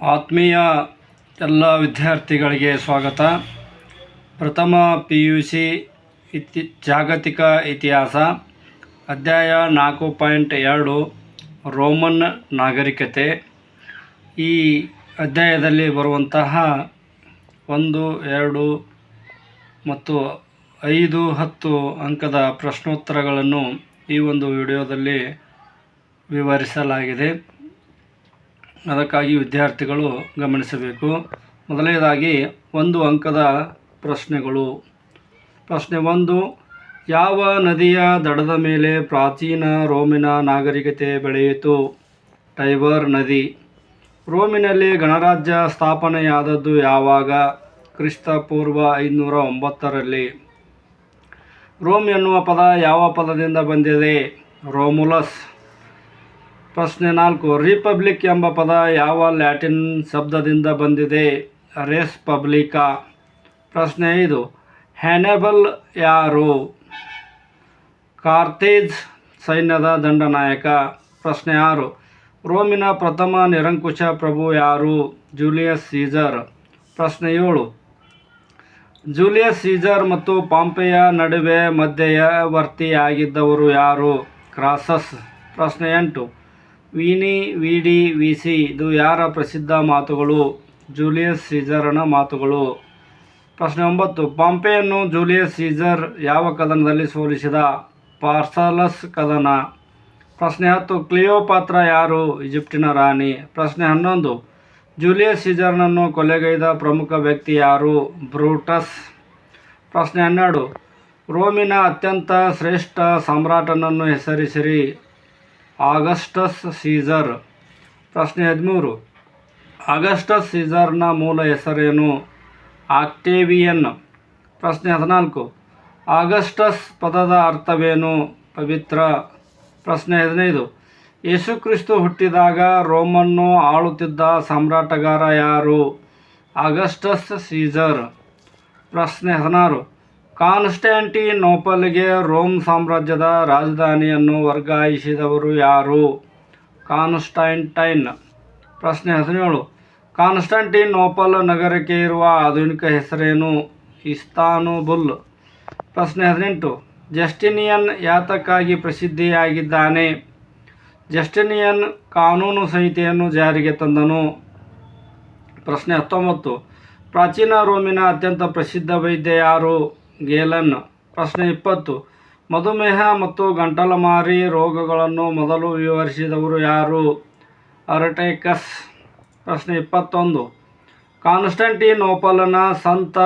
ಆತ್ಮೀಯ ಎಲ್ಲ ವಿದ್ಯಾರ್ಥಿಗಳಿಗೆ ಸ್ವಾಗತ. ಪ್ರಥಮ ಪಿ ಯು ಸಿ ಇತಿ ಜಾಗತಿಕ ಇತಿಹಾಸ, ಅಧ್ಯಾಯ ನಾಲ್ಕು ಪಾಯಿಂಟ್ ಎರಡು, ರೋಮನ್ ನಾಗರಿಕತೆ. ಈ ಅಧ್ಯಾಯದಲ್ಲಿ ಬರುವಂತಹ ಒಂದು, ಎರಡು ಮತ್ತು ಐದು, ಹತ್ತು ಅಂಕದ ಪ್ರಶ್ನೋತ್ತರಗಳನ್ನು ಈ ಒಂದು ವಿಡಿಯೋದಲ್ಲಿ ವಿವರಿಸಲಾಗಿದೆ. ಅದಕ್ಕಾಗಿ ವಿದ್ಯಾರ್ಥಿಗಳು ಗಮನಿಸಬೇಕು. ಮೊದಲನೇದಾಗಿ ಒಂದು ಅಂಕದ ಪ್ರಶ್ನೆಗಳು. ಪ್ರಶ್ನೆ ಒಂದು, ಯಾವ ನದಿಯ ದಡದ ಮೇಲೆ ಪ್ರಾಚೀನ ರೋಮಿನ ನಾಗರಿಕತೆ ಬೆಳೆಯಿತು? ಟೈಬರ್ ನದಿ. ರೋಮಿನಲ್ಲಿ ಗಣರಾಜ್ಯ ಸ್ಥಾಪನೆಯಾದದ್ದು ಯಾವಾಗ? ಕ್ರಿಸ್ತ ಪೂರ್ವ ಐದುನೂರ ಒಂಬತ್ತರಲ್ಲಿ. ರೋಮ್ ಎನ್ನುವ ಪದ ಯಾವ ಪದದಿಂದ ಬಂದಿದೆ? ರೋಮುಲಸ್. ಪ್ರಶ್ನೆ ನಾಲ್ಕು, ರಿಪಬ್ಲಿಕ್ ಎಂಬ ಪದ ಯಾವ ಲ್ಯಾಟಿನ್ ಶಬ್ದದಿಂದ ಬಂದಿದೆ? ರೇಸ್ ಪಬ್ಲಿಕಾ ಪ್ರಶ್ನೆ ಐದು, ಹ್ಯಾನೆಬಲ್ ಯಾರು? ಕಾರ್ತೇಜ್ ಸೈನ್ಯದ ದಂಡನಾಯಕ. ಪ್ರಶ್ನೆ ಆರು, ರೋಮಿನ ಪ್ರಥಮ ನಿರಂಕುಶ ಪ್ರಭು ಯಾರು? Julius Caesar. ಪ್ರಶ್ನೆ ಏಳು, ಜೂಲಿಯಸ್ ಸೀಜರ್ ಮತ್ತು ಪಾಂಪೆಯ ನಡುವೆ ಮಧ್ಯವರ್ತಿಯಾಗಿದ್ದವರು ಯಾರು? ಕ್ರಾಸಸ್. ಪ್ರಶ್ನೆ ಎಂಟು ವೀನಿ ವಿಡಿ, ವಿಸಿ, ಇದು ಯಾರ ಪ್ರಸಿದ್ಧ ಮಾತುಗಳು? ಜೂಲಿಯಸ್ ಸೀಸರನ ಮಾತುಗಳು. ಪ್ರಶ್ನೆ ಒಂಬತ್ತು, ಪಾಂಪೆಯನ್ನು ಜೂಲಿಯಸ್ ಸೀಸರ್ ಯಾವ ಕದನದಲ್ಲಿ ಸೋಲಿಸಿದ? ಪಾರ್ಸಲಸ್ ಕದನ. ಪ್ರಶ್ನೆ ಹತ್ತು, ಕ್ಲಿಯೋಪಾತ್ರ ಯಾರು? ಈಜಿಪ್ಟಿನ ರಾಣಿ. ಪ್ರಶ್ನೆ ಹನ್ನೊಂದು, ಜೂಲಿಯಸ್ ಸೀಸರ್ನನ್ನು ಕೊಲೆಗೈದ ಪ್ರಮುಖ ವ್ಯಕ್ತಿ ಯಾರು? ಬ್ರೂಟಸ್. ಪ್ರಶ್ನೆ ಹನ್ನೆರಡು, ರೋಮಿನ ಅತ್ಯಂತ ಶ್ರೇಷ್ಠ ಸಾಮ್ರಾಟನನ್ನು ಹೆಸರಿಸಿರಿ. ಆಗಸ್ಟಸ್ ಸೀಸರ್ ಪ್ರಶ್ನೆ ಹದಿಮೂರು. ಆಗಸ್ಟಸ್ ಸೀಸರ್ನ ಮೂಲ ಹೆಸರೇನು? ಆಕ್ಟೇವಿಯನ್. ಪ್ರಶ್ನೆ ಹದಿನಾಲ್ಕು. ಆಗಸ್ಟಸ್ ಪದದ ಅರ್ಥವೇನು? ಪವಿತ್ರ. ಪ್ರಶ್ನೆ ಹದಿನೈದು. ಯೇಸುಕ್ರಿಸ್ತು ಹುಟ್ಟಿದಾಗ ರೋಮನ್ನು ಆಳುತ್ತಿದ್ದ ಸಾಮ್ರಾಟಗಾರ ಯಾರು? ಆಗಸ್ಟಸ್ ಸೀಸರ್ ಪ್ರಶ್ನೆ ಹದಿನಾರು. ಕಾನ್ಸ್ಟ್ಯಾಂಟಿನೋಪಲ್ಗೆ ರೋಮ್ ಸಾಮ್ರಾಜ್ಯದ ರಾಜಧಾನಿಯನ್ನು ವರ್ಗಾಯಿಸಿದವರು ಯಾರು? ಕಾನ್ಸ್ಟೈಂಟೈನ್. ಪ್ರಶ್ನೆ ಹದಿನೇಳು. ಕಾನ್ಸ್ಟಂಟಿನೋಪಲ್ ನಗರಕ್ಕೆ ಇರುವ ಆಧುನಿಕ ಹೆಸರೇನು? ಇಸ್ತಾನುಬುಲ್. ಪ್ರಶ್ನೆ ಹದಿನೆಂಟು. ಜಸ್ಟಿನಿಯನ್ ಯಾತಕ್ಕಾಗಿ ಪ್ರಸಿದ್ಧಿಯಾಗಿದ್ದಾನೆ? ಜಸ್ಟಿನಿಯನ್ ಕಾನೂನು ಸಂಹಿತೆಯನ್ನು ಜಾರಿಗೆ ತಂದನು. ಪ್ರಶ್ನೆ ಹತ್ತೊಂಬತ್ತು. ಪ್ರಾಚೀನ ರೋಮಿನ ಅತ್ಯಂತ ಪ್ರಸಿದ್ಧ ವೈದ್ಯ ಯಾರು? ಗೇಲನ್ ಪ್ರಶ್ನೆ ಇಪ್ಪತ್ತು. ಮಧುಮೇಹ ಮತ್ತು ಗಂಟಲಮಾರಿ ರೋಗಗಳನ್ನು ಮೊದಲು ವಿವರಿಸಿದವರು ಯಾರು? ಅರಟೇಕಸ್. ಪ್ರಶ್ನೆ ಇಪ್ಪತ್ತೊಂದು. ಕಾನ್ಸ್ಟಂಟಿನೋಪಲನ ಸಂತ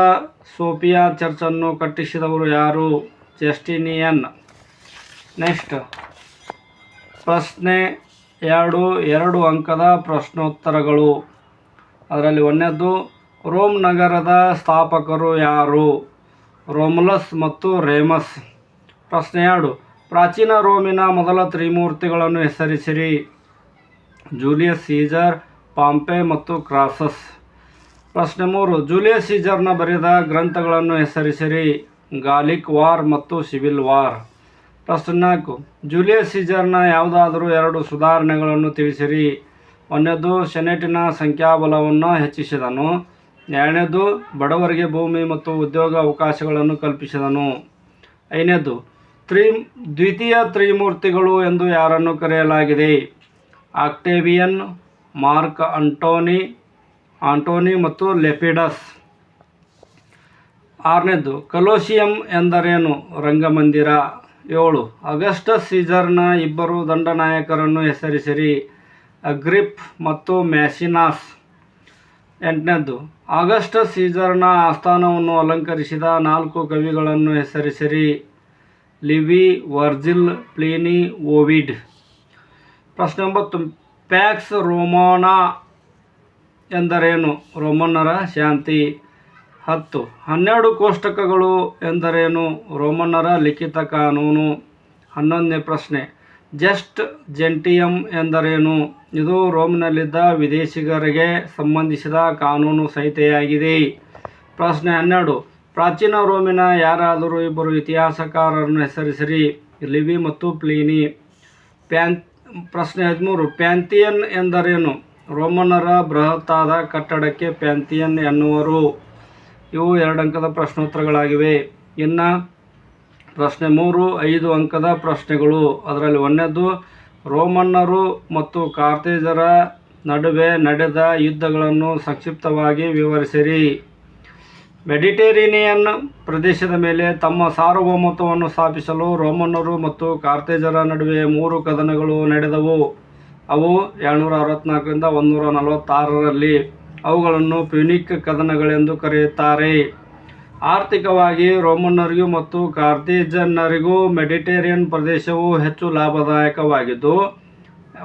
ಸೋಫಿಯಾ ಚರ್ಚನ್ನು ಕಟ್ಟಿಸಿದವರು ಯಾರು? ಜಸ್ಟಿನಿಯನ್. ನೆಕ್ಸ್ಟ್. ಪ್ರಶ್ನೆ ಎರಡು ಎರಡು ಅಂಕದ ಪ್ರಶ್ನೋತ್ತರಗಳು. ಅದರಲ್ಲಿ ಒಂದನೇದ್ದು ರೋಮ್ ನಗರದ ಸ್ಥಾಪಕರು ಯಾರು? ರೋಮುಲಸ್ ಮತ್ತು ರೇಮಸ್. ಪ್ರಶ್ನೆ ಎರಡು. ಪ್ರಾಚೀನ ರೋಮಿನ ಮೊದಲ ತ್ರಿಮೂರ್ತಿಗಳನ್ನು ಹೆಸರಿಸಿರಿ. ಜೂಲಿಯಸ್ ಸೀಜರ್, ಪಾಂಪೆ ಮತ್ತು ಕ್ರಾಸಸ್. ಪ್ರಶ್ನೆ ಮೂರು. ಜೂಲಿಯಸ್ ಸೀಜರ್ನ ಬರೆದ ಗ್ರಂಥಗಳನ್ನು ಹೆಸರಿಸಿರಿ. ಗಾಲಿಕ್ ವಾರ್ ಮತ್ತು ಸಿವಿಲ್ ವಾರ್. ಪ್ರಶ್ನೆ ನಾಲ್ಕು. ಜೂಲಿಯಸ್ ಸೀಜರ್ನ ಯಾವುದಾದರೂ ಎರಡು ಸುಧಾರಣೆಗಳನ್ನು ತಿಳಿಸಿರಿ. ಒಂದನೇದು ಸೆನೆಟಿನ ಸಂಖ್ಯಾಬಲವನ್ನು ಹೆಚ್ಚಿಸಿದನು. ಎರಡನೇದು, ಬಡವರಿಗೆ ಭೂಮಿ ಮತ್ತು ಉದ್ಯೋಗ ಅವಕಾಶಗಳನ್ನು ಕಲ್ಪಿಸಿದನು. ಐದನೇದು ತ್ರಿ ದ್ವಿತೀಯ ತ್ರಿಮೂರ್ತಿಗಳು ಎಂದು ಯಾರನ್ನು ಕರೆಯಲಾಗಿದೆ? ಆಕ್ಟೇವಿಯನ್, ಮಾರ್ಕ್ ಅಂಟೋನಿ ಆಂಟೋನಿ ಮತ್ತು ಲೆಪಿಡಸ್. ಆರನೇದು, ಕಲೋಸಿಯಂ ಎಂದರೇನು? ರಂಗಮಂದಿರ. ಏಳು ಅಗಸ್ಟಸ್ ಸೀಜರ್ನ ಇಬ್ಬರು ದಂಡನಾಯಕರನ್ನು ಹೆಸರಿಸಿರಿ. ಅಗ್ರಿಪ್ ಮತ್ತು ಮ್ಯಾಸಿನಾಸ್. ಎಂಟನೇದ್ದು ಆಗಸ್ಟ್ ಸೀಸರ್ನ ಆಸ್ಥಾನವನ್ನು ಅಲಂಕರಿಸಿದ ನಾಲ್ಕು ಕವಿಗಳನ್ನು ಹೆಸರಿಸಿರಿ. Livy, Virgil, Pliny, Ovid. ಪ್ರಶ್ನೆ ಒಂಬತ್ತು, ಪ್ಯಾಕ್ಸ್ ರೋಮಾನಾ ಎಂದರೇನು? ರೋಮನ್ನರ ಶಾಂತಿ. ಹತ್ತು, ಹನ್ನೆರಡು ಕೋಷ್ಟಕಗಳು ಎಂದರೇನು? ರೋಮನ್ನರ ಲಿಖಿತ ಕಾನೂನು. ಹನ್ನೊಂದನೇ ಪ್ರಶ್ನೆ ಜಸ್ಟ್ ಜೆಂಟಿಯಂ ಎಂದರೇನು? ಇದು ರೋಮ್ನಲ್ಲಿದ್ದ ವಿದೇಶಿಗರಿಗೆ ಸಂಬಂಧಿಸಿದ ಕಾನೂನು ಸಂಹಿತೆಯಾಗಿದೆ. ಪ್ರಶ್ನೆ ಹನ್ನೆರಡು. ಪ್ರಾಚೀನ ರೋಮಿನ ಯಾರಾದರೂ ಇಬ್ಬರು ಇತಿಹಾಸಕಾರರನ್ನು ಹೆಸರಿಸಿರಿ. ಲಿವಿ ಮತ್ತು ಪ್ಲೀನಿ. ಪ್ಯಾನ್, ಪ್ರಶ್ನೆ ಹದಿಮೂರು. ಪ್ಯಾಂಥಿಯನ್ ಎಂದರೇನು? ರೋಮನ್ನರ ಬೃಹತ್ತಾದ ಕಟ್ಟಡಕ್ಕೆ ಪ್ಯಾಂಥಿಯನ್ ಎನ್ನುವರು. ಇವು ಎರಡಂಕದ ಪ್ರಶ್ನೋತ್ತರಗಳಾಗಿವೆ. ಇನ್ನು ಪ್ರಶ್ನೆ ಮೂರು, ಐದು ಅಂಕದ ಪ್ರಶ್ನೆಗಳು. ಅದರಲ್ಲಿ ಒಂದನೇದು, ರೋಮನ್ನರು ಮತ್ತು ಕಾರ್ತೇಜರ ನಡುವೆ ನಡೆದ ಯುದ್ಧಗಳನ್ನು ಸಂಕ್ಷಿಪ್ತವಾಗಿ ವಿವರಿಸಿರಿ. ಮೆಡಿಟೇರಿನಿಯನ್ ಪ್ರದೇಶದ ಮೇಲೆ ತಮ್ಮ ಸಾರ್ವಭೌಮತ್ವವನ್ನು ಸ್ಥಾಪಿಸಲು ರೋಮನ್ನರು ಮತ್ತು ಕಾರ್ತೇಜರ ನಡುವೆ ಮೂರು ಕದನಗಳು ನಡೆದವು. ಅವು ಏಳ್ನೂರ ಅರವತ್ತ್ನಾಲ್ಕರಿಂದ ನೂರ ನಲವತ್ತಾರರಲ್ಲಿ ಅವುಗಳನ್ನು ಪ್ಯೂನಿಕ್ ಕದನಗಳೆಂದು ಕರೆಯುತ್ತಾರೆ. ಆರ್ಥಿಕವಾಗಿ ರೋಮನ್ನರಿಗೂ ಮತ್ತು ಕಾರ್ತೇಜನ್ನರಿಗೂ ಮೆಡಿಟೇರಿಯನ್ ಪ್ರದೇಶವು ಹೆಚ್ಚು ಲಾಭದಾಯಕವಾಗಿದ್ದು,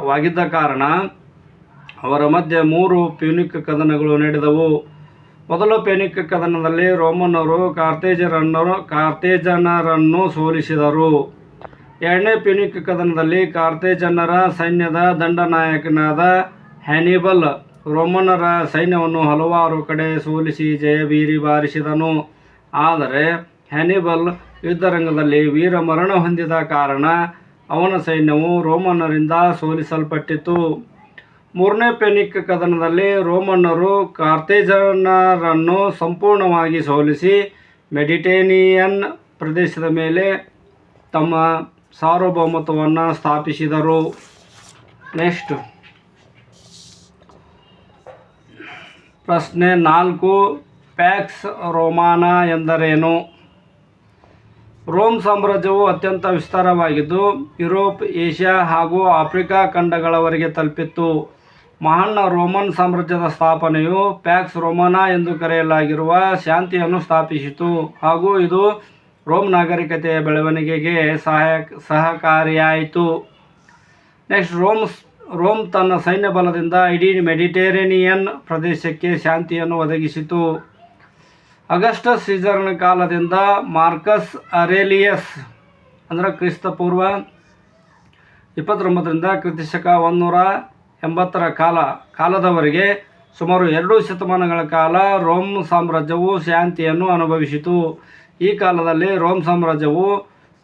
ವಾಗಿದ್ದ ಕಾರಣ ಅವರ ಮಧ್ಯೆ ಮೂರು ಪ್ಯೂನಿಕ್ ಕದನಗಳು ನಡೆದವು. ಮೊದಲ ಪ್ಯೂನಿಕ್ ಕದನದಲ್ಲಿ ರೋಮನ್ನರು ಕಾರ್ತೇಜರನ್ನರು, ಕಾರ್ತೇಜನರನ್ನು ಸೋಲಿಸಿದರು. ಎರಡನೇ ಪ್ಯೂನಿಕ್ ಕದನದಲ್ಲಿ ಕಾರ್ತೇಜನ್ನರ ಸೈನ್ಯದ ದಂಡನಾಯಕನಾದ ಹ್ಯಾನಿಬಲ್, ರೋಮನ್ನರ ಸೈನ್ಯವನ್ನು ಹಲವಾರು ಕಡೆ ಸೋಲಿಸಿ ಜಯಭೀರಿ ಬಾರಿಸಿದನು ಆದರೆ ಹ್ಯಾನಿಬಲ್ ಯುದ್ಧರಂಗದಲ್ಲಿ ವೀರಮರಣ ಹೊಂದಿದ ಕಾರಣ ಅವನ ಸೈನ್ಯವು ರೋಮನ್ನರಿಂದ ಸೋಲಿಸಲ್ಪಟ್ಟಿತು ಮೂರನೇ ಪೆನಿಕ್ ಕದನದಲ್ಲಿ ರೋಮನ್ನರು ಕಾರ್ತೇಜನರನ್ನು ಸಂಪೂರ್ಣವಾಗಿ ಸೋಲಿಸಿ ಮೆಡಿಟೇನಿಯನ್ ಪ್ರದೇಶದ ಮೇಲೆ ತಮ್ಮ ಸಾರ್ವಭೌಮತ್ವವನ್ನು ಸ್ಥಾಪಿಸಿದರು. ನೆಕ್ಸ್ಟ್. ಪ್ರಶ್ನೆ ನಾಲ್ಕು. ಪ್ಯಾಕ್ಸ್ ರೋಮಾನ ಎಂದರೇನು? ರೋಮ್ ಸಾಮ್ರಾಜ್ಯವು ಅತ್ಯಂತ ವಿಸ್ತಾರವಾಗಿದ್ದು, ಯುರೋಪ್, ಏಷ್ಯಾ ಹಾಗೂ ಆಫ್ರಿಕಾ ಖಂಡಗಳವರೆಗೆ ತಲುಪಿತ್ತು. ಮಹಾನ್ ರೋಮನ್ ಸಾಮ್ರಾಜ್ಯದ ಸ್ಥಾಪನೆಯು ಪ್ಯಾಕ್ಸ್ ರೋಮಾನ ಎಂದು ಕರೆಯಲಾಗಿರುವ ಶಾಂತಿಯನ್ನು ಸ್ಥಾಪಿಸಿತು ಹಾಗೂ ಇದು ರೋಮ್ ನಾಗರಿಕತೆಯ ಬೆಳವಣಿಗೆಗೆ ಸಹಾಯ ಸಹಕಾರಿಯಾಯಿತು. ನೆಕ್ಸ್ಟ್, ರೋಮ್ ರೋಮ್ ತನ್ನ ಸೈನ್ಯ ಬಲದಿಂದ ಇಡೀ ಮೆಡಿಟೇರೇನಿಯನ್ ಪ್ರದೇಶಕ್ಕೆ ಶಾಂತಿಯನ್ನು ಒದಗಿಸಿತು. ಅಗಸ್ಟಸ್ ಸೀಸರ್ನ ಕಾಲದಿಂದ ಮಾರ್ಕಸ್ ಅರೇಲಿಯಸ್, ಅಂದರೆ ಕ್ರಿಸ್ತಪೂರ್ವ ಇಪ್ಪತ್ತೊಂಬತ್ತರಿಂದ ಕೃತಿಶಕ ಒಂದೂರ ಎಂಬತ್ತರ ಕಾಲ, ಕಾಲದವರೆಗೆ ಸುಮಾರು ಎರಡು ಶತಮಾನಗಳ ಕಾಲ ರೋಮ್ ಸಾಮ್ರಾಜ್ಯವು ಶಾಂತಿಯನ್ನು ಅನುಭವಿಸಿತು. ಈ ಕಾಲದಲ್ಲಿ ರೋಮ್ ಸಾಮ್ರಾಜ್ಯವು